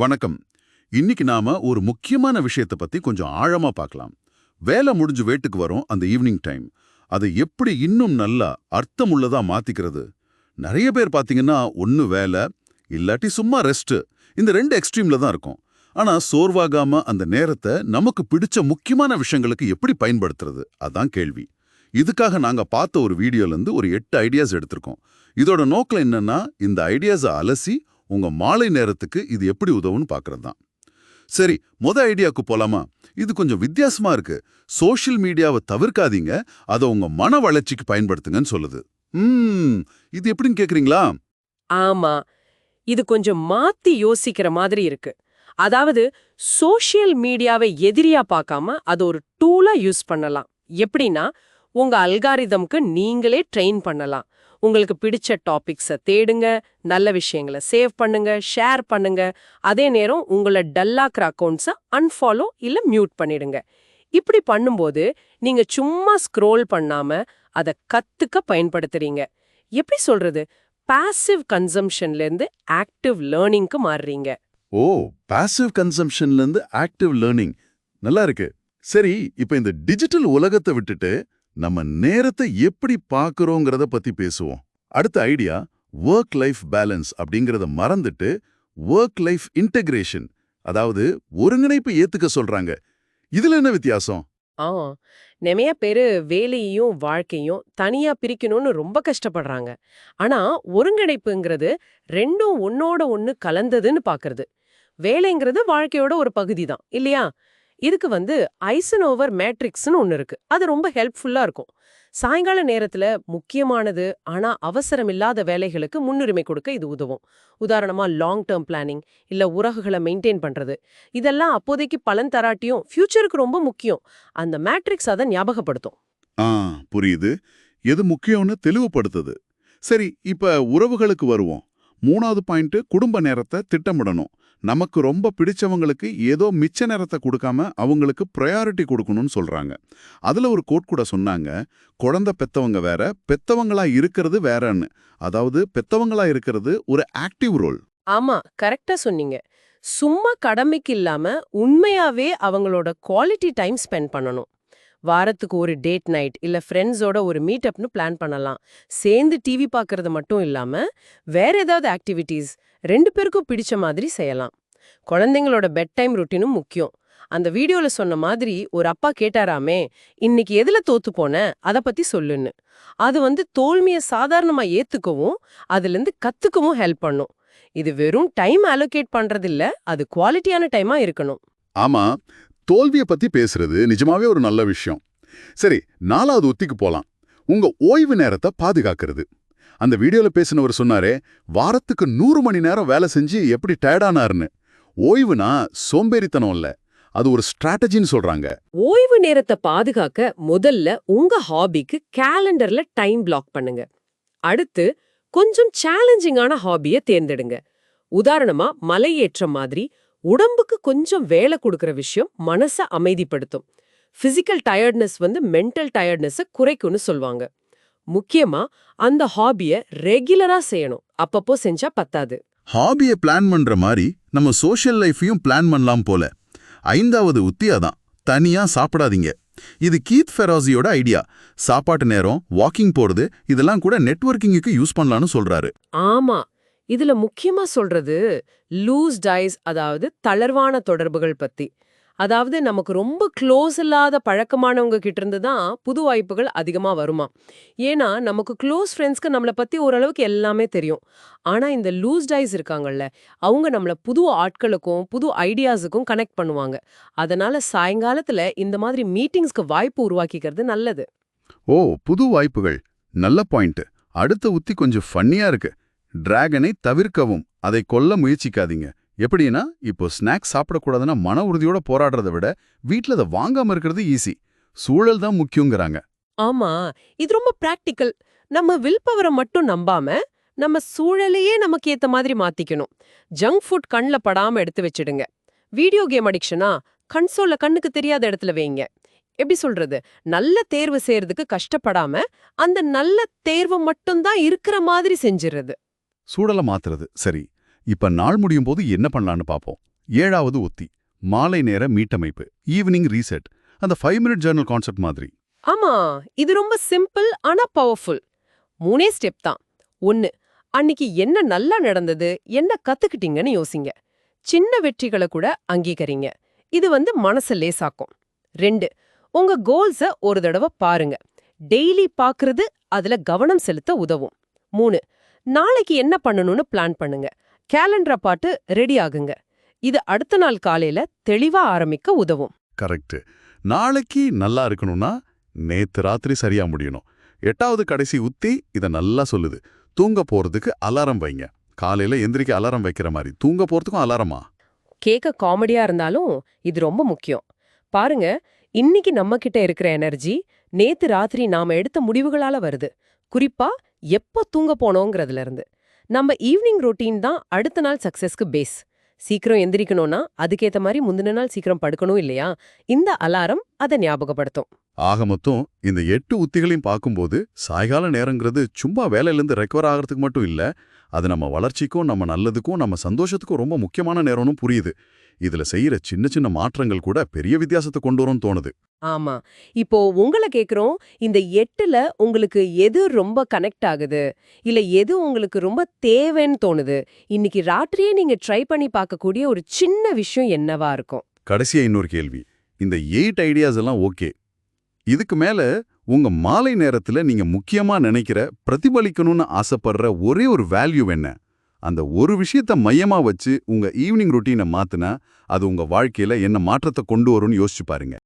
வணக்கம். இன்னைக்கு நாம ஒரு முக்கியமான விஷயத்தை பத்தி கொஞ்சம் ஆழமா பார்க்கலாம். வேலை முடிஞ்சு வீட்டுக்கு வரும் அந்த ஈவினிங் டைம். அதை எப்படி இன்னும் நல்லா அர்த்தமுள்ளதா மாத்திக்கிறது? நிறைய பேர் பாத்தீங்கன்னா ஒன்று வேலை இல்லாட்டி சும்மா ரெஸ்ட் இந்த ரெண்டு எக்ஸ்ட்ரீம்ல தான் இருக்கும். ஆனா சோர்வாகாம அந்த நேரத்தை நமக்கு பிடிச்ச முக்கியமான விஷயங்களுக்கு எப்படி பயன்படுத்துறது? அதான் கேள்வி. இதுக்காக நாங்க பார்த்த ஒரு வீடியோல இருந்து ஒரு எட்டு ஐடியாஸ் எடுத்திருக்கோம். இதோட நோக்கம் என்னன்னா இந்த ஐடியாஸை அலசி உங்க மாலை நேரத்துக்கு இது எப்படி உதவும்னு பார்க்கறது தான் சரி முத ஐடியாவுக்கு போலாமா? இது கொஞ்சம் வித்தியாசமா இருக்கு. சோஷியல் மீடியாவை தவிர்க்காதீங்க. அதை உங்க மன வளர்ச்சிக்கு பயன்படுத்துங்கன்னு சொல்லுது. ம் இது எப்படின்னு கேக்குறீங்களா? ஆமா. இது கொஞ்சம் மாத்தி யோசிக்கிற மாதிரி இருக்கு. அதாவது சோஷியல் மீடியாவை எதிரியா பார்க்காம அது ஒரு டூலா யூஸ் பண்ணலாம். எப்படின்னா உங்க அல்காரிதம்க்கு நீங்களே ட்ரெயின் பண்ணலாம். உங்களுக்கு பிடிச்ச டாபிக்ஸை தேடுங்க நல்ல விஷயங்களை சேவ் பண்ணுங்க ஷேர் பண்ணுங்க. அதே நேரம் உங்களை டல்லாக்குற அக்கௌண்ட்ஸை அன்ஃபாலோ இல்ல மியூட் பண்ணிடுங்க. இப்படி பண்ணும்போது நீங்க சும்மா ஸ்க்ரோல் பண்ணாம அதை கத்துக்க பயன்படுத்துறீங்க. எப்படி சொல்றது? பாசிவ் கன்சம்ஷன்ல இருந்து ஆக்டிவ் லேர்னிங்க்கு மாறுறீங்க. ஓ பாசிவ் கன்சம்ஷன்ல இருந்து ஆக்டிவ் லேர்னிங் நல்லா இருக்கு. சரி இப்போ இந்த டிஜிட்டல் உலகத்தை விட்டுட்டு நம்ம நேரத்தை எப்படி பார்க்குறோங்கிறத பத்தி பேசுவோம். அடுத்த ஐடியா ஒர்க் லைஃப் பேலன்ஸ் அப்படிங்கறத மறந்துட்டு ஒர்க் லைஃப் இன்டகிரேஷன் அதாவது ஒருங்கிணைப்பு ஏத்துக்க சொல்றாங்க. இதுல என்ன வித்தியாசம்? ஆ நிறைய பேரு வேலையையும் வாழ்க்கையும் தனியா பிரிக்கணும்னு ரொம்ப கஷ்டப்படுறாங்க. ஆனா ஒருங்கிணைப்புங்கிறது ரெண்டும் ஒன்னோட ஒன்னு கலந்ததுன்னு பாக்குறது. வேலைங்கிறது வாழ்க்கையோட ஒரு பகுதி தான் இல்லையா? இதுக்கு வந்து ஐசனோவர் மேட்ரிக்ஸ்னு ஒன்னு இருக்கு. அது ரொம்ப ஹெல்ப்ஃபுல்லா இருக்கும். சாயங்கால நேரத்துல முக்கியமானது ஆனா அவசரமில்லாத வேலைகளுக்கு முன்னுரிமை கொடுக்க இது உதவும். உதாரணமா லாங் டேர்ம் பிளானிங் இல்ல உறகுகளை மெயின்டைன் பண்றது. இதெல்லாம் அப்போதைக்கு பலன் தராட்டியும் ஃபியூச்சருக்கு ரொம்ப முக்கியம். அந்த மேட்ரிக்ஸ் அதை ஞாபகப்படுத்தும். ஆ புரியுது. எது முக்கியம்னு தெளிவுபடுத்துது. சரி இப்ப உறவுகளுக்கு வருவோம். மூணாவது பாயிண்ட் குடும்ப நேரத்தை திட்டமிடணும். நமக்கு ரொம்ப பிடிச்சவங்களுக்கு ஏதோ மிச்ச நேரத்தை கொடுக்காம அவங்களுக்கு ப்ரையாரிட்டி கொடுக்கணும்னு சொல்றாங்க. அதுல ஒரு கோட் கூட சொன்னாங்க குழந்தை பெத்தவங்க வேற பெத்தவங்களா இருக்கிறது வேறன்னு. அதாவது பெத்தவங்களா இருக்கிறது ஒரு ஆக்டிவ் ரோல் ஆமா கரெக்டா சொன்னீங்க. சும்மா கடமைக்கு இல்லாம உண்மையாவே அவங்களோட குவாலிட்டி டைம் ஸ்பெண்ட் பண்ணணும். வாரத்துக்கு ஒரு டேட் நைட் இல்ல ஃப்ரெண்ட்ஸோட ஒரு மீட் அப்னு பிளான் பண்ணலாம். சேர்ந்து டிவி பார்க்கறது மட்டும் இல்லாம வேற ஏதாவது ஆக்டிவிட்டீஸ் ரெண்டு பேருக்கும் பிடிச்ச மாதிரி செய்யலாம். குழந்தைங்களோட பெட் டைம் ருட்டினும் முக்கியம். அந்த வீடியோல சொன்ன மாதிரி ஒரு அப்பா கேட்டாராமே இன்னைக்கு எதுல தோத்து போன? அத பத்தி சொல்லுன்னு. அது வந்து தோல்மையை சாதாரணமா ஏத்துக்கவும் அதுல இருந்து கத்துக்கவும் ஹெல்ப் பண்ணும். இது வெறும் டைம் அலோகேட் பண்றதில்ல அது குவாலிட்டியான டைமா இருக்கணும். ஆமா தோல்விய பத்தி பேசுறது நிஜமாவே ஒரு நல்ல விஷயம். சரி நாலாவது உத்திக்கு போகலாம் உங்க ஓய்வு நேரத்தை பாதுகாக்கிறது. அந்த வீடியோல பேசினவர் சொன்னாரே வாரத்துக்கு நூறு மணி நேரம் வேலை செஞ்சு எப்படி டயர்டானாருன்னு ஓய்வுனா சோம்பேறித்தனம் இல்ல. அது ஒரு ஸ்ட்ராட்டஜின்னு சொல்றாங்க. ஓய்வு நேரத்தை பாதுகாக்க முதல்ல உங்க ஹாபிக்கு கேலண்டர்ல டைம் பிளாக் பண்ணுங்க. அடுத்து கொஞ்சம் சேலஞ்சிங்கான ஹாபிய தேர்ந்தெடுங்க. உதாரணமா மலையேற்றம் மாதிரி உடம்புக்கு கொஞ்சம் வேலை கொடுக்கற விஷயம் மனச அமைதிப்படுத்தும். பிசிக்கல் டயர்ட்னஸ் வந்து மென்டல் டயர்ட்னஸ குறைக்கும்னு சொல்வாங்க முக்கியமா அந்த ஹாபிய ரெகுலரா செய்யணும். அப்பப்போ செஞ்சா பத்தாது. ஹாபியை பிளான் பண்ற மாதிரி நம்ம சோஷியல் லைஃபையும் பிளான் பண்ணலாம் போல. ஐந்தாவது உத்தி அதான் தனியா சாப்பிடாதீங்க. இது கீத் ஃபெராசியோட ஐடியா. சாப்பாட்டு நேரம் வாக்கிங் போறது இதெல்லாம் கூட நெட்வொர்க்கிங்குக்கு யூஸ் பண்ணலாம்னு சொல்றாரு. ஆமா. இதுல முக்கியமா சொல்றது லூஸ் டைஸ் அதாவது தளர்வான தொடர்புகள் பத்தி. அதாவது நமக்கு ரொம்ப க்ளோஸ் இல்லாத பழக்கமானவங்க கிட்ட இருந்து தான் புது வாய்ப்புகள் அதிகமாக வருமா. ஏன்னா நமக்கு க்ளோஸ் ஃப்ரெண்ட்ஸ்க்கு நம்மளை பற்றி ஓரளவுக்கு எல்லாமே தெரியும். ஆனால் இந்த லூஸ் டைஸ் இருக்காங்கல்ல அவங்க நம்மள புது ஆட்களுக்கும் புது ஐடியாஸுக்கும் கனெக்ட் பண்ணுவாங்க. அதனால சாயங்காலத்தில் இந்த மாதிரி மீட்டிங்ஸ்க்கு வாய்ப்பு உருவாக்கிக்கிறது நல்லது. ஓ புது வாய்ப்புகள். நல்ல பாயிண்ட் அடுத்த உத்தி கொஞ்சம் ஃபன்னியா இருக்கு. டிராகனை தவிர்க்கவும் அதை கொல்ல முயற்சிக்காதீங்க. எப்படின்னா இப்போ ஸ்நாக்ஸ் சாப்பிடக்கூடாதுன்னா மன உறுதியோட போராடுறதை விட வீட்ல அதை வாங்காம இருக்கிறது ஈஸி சூழல் தான் முக்கியங்கிறாங்க. ஆமா இது ரொம்ப பிராக்டிக்கல் நம்ம வில் பவரை மட்டும் நம்பாம நம்ம சூழலையே நமக்கு ஏத்த மாதிரி மாத்திக்கணும். ஜங்க் ஃபுட் கண்ணில் படாம எடுத்து வச்சிடுங்க. வீடியோ கேம் அடிக்ஷனா கன்சோல்ல கண்ணுக்கு தெரியாத இடத்துல வைங்க. எப்படி சொல்றது? நல்ல தேர்வு செய்யறதுக்கு கஷ்டப்படாம அந்த நல்ல தேர்வு மட்டும்தான் இருக்கிற மாதிரி செஞ்சிடுறது. சூடல மாத்துறது. சரி இப்ப நாள் முடியும் போது என்ன பண்ணலான்னு பாப்போம். ஏழாவது உத்தி மாலை நேர மீட்டமைப்பு ஈவினிங் ரீசெட் அந்த ஃபைவ் மினிட் ஜேர்னல் கான்செப்ட் மாதிரி. ஆமா இது ரொம்ப சிம்பிள் ஆனா பவர்ஃபுல் மூணே ஸ்டெப் தான். ஒன்னு அன்னிக்கு என்ன நல்லா நடந்தது என்ன கத்துக்கிட்டீங்கன்னு யோசிங்க. சின்ன வெற்றிகளை கூட அங்கீகரிங்க. இது வந்து மனச லேசாக்கும். ரெண்டு உங்க கோல்ஸ ஒரு தடவை பாருங்க. டெய்லி பாக்குறது அதுல கவனம் செலுத்த உதவும். மூணு நாளைக்கு என்ன பண்ணணும்னு பிளான் பண்ணுங்க. கேலண்டரை பாட்டு ரெடி ஆகுங்க. இது அடுத்த நாள் காலையில தெளிவா ஆரம்பிக்க உதவும். கரெக்ட் நாளைக்கு நல்லா இருக்கணும்னா நேத்து ராத்திரி சரியா முடியணும். எட்டாவது கடைசி உத்தி இத நல்லா சொல்லுது. தூங்க போறதுக்கு அலாரம் வைங்க. காலையில எந்திரிக்க அலாரம் வைக்கிற மாதிரி. தூங்க போறதுக்கும் அலாரமா? கேட்க காமெடியா இருந்தாலும் இது ரொம்ப முக்கியம். பாருங்க இன்னைக்கு நம்ம கிட்ட இருக்கிற எனர்ஜி நேத்து ராத்திரி நாம எடுத்த முடிவுகளால வருது. குறிப்பா எப்போ தூங்க போனோங்கிறதுல இருந்து நம்ம ஈவினிங் ரொட்டீன் தான் அடுத்த நாள் சக்சஸ்க்கு பேஸ் சீக்கிரம் எந்திரிக்கணும்னா அதுக்கேற்ற மாதிரி முந்தின நாள் சீக்கிரம் படுக்கணும் இல்லையா? இந்த அலாரம் அதை ஞாபகப்படுத்தும். ஆக மொத்தம் இந்த எட்டு உத்திகளையும் பார்க்கும்போது சாயகால நேரங்கிறது சும்மா வேலையிலேருந்து ரெக்கவர் ஆகிறதுக்கு மட்டும் இல்ல. அது நம்ம வளர்ச்சிக்கும் நம்ம நல்லதுக்கும் நம்ம சந்தோஷத்துக்கும் ரொம்ப முக்கியமான நேரம்னு புரியுது. இதுல செய்யற சின்ன சின்ன மாற்றங்கள் கூட பெரிய வித்தியாசத்தை கொண்டு வரும்னு தோணுது. ஆமா. இப்போ உங்களை கேக்குறோம் இந்த எட்டுல உங்களுக்கு எது ரொம்ப கனெக்ட் ஆகுது? இல்ல எது உங்களுக்கு ரொம்ப தேவைன்னு தோணுது? இன்னைக்கு ராத்திரியே நீங்க ட்ரை பண்ணி பார்க்கக்கூடிய ஒரு சின்ன விஷயம் என்னவா இருக்கும்? கடைசியா இன்னொரு கேள்வி. இந்த எயிட் ஐடியாஸ் எல்லாம் ஓகே இதுக்கு மேல உங்க மாலை நேரத்துல நீங்க முக்கியமா நினைக்கிற பிரதிபலிக்கணும்னு ஆசைப்படுற ஒரே ஒரு வேல்யூ என்ன? அந்த ஒரு விஷயத்த மையமா வச்சு உங்க ஈவினிங் ருட்டீனை மாத்துனா அது உங்க வாழ்க்கையில என்ன மாற்றத்தை கொண்டு வரும்னு யோசிச்சு பாருங்க.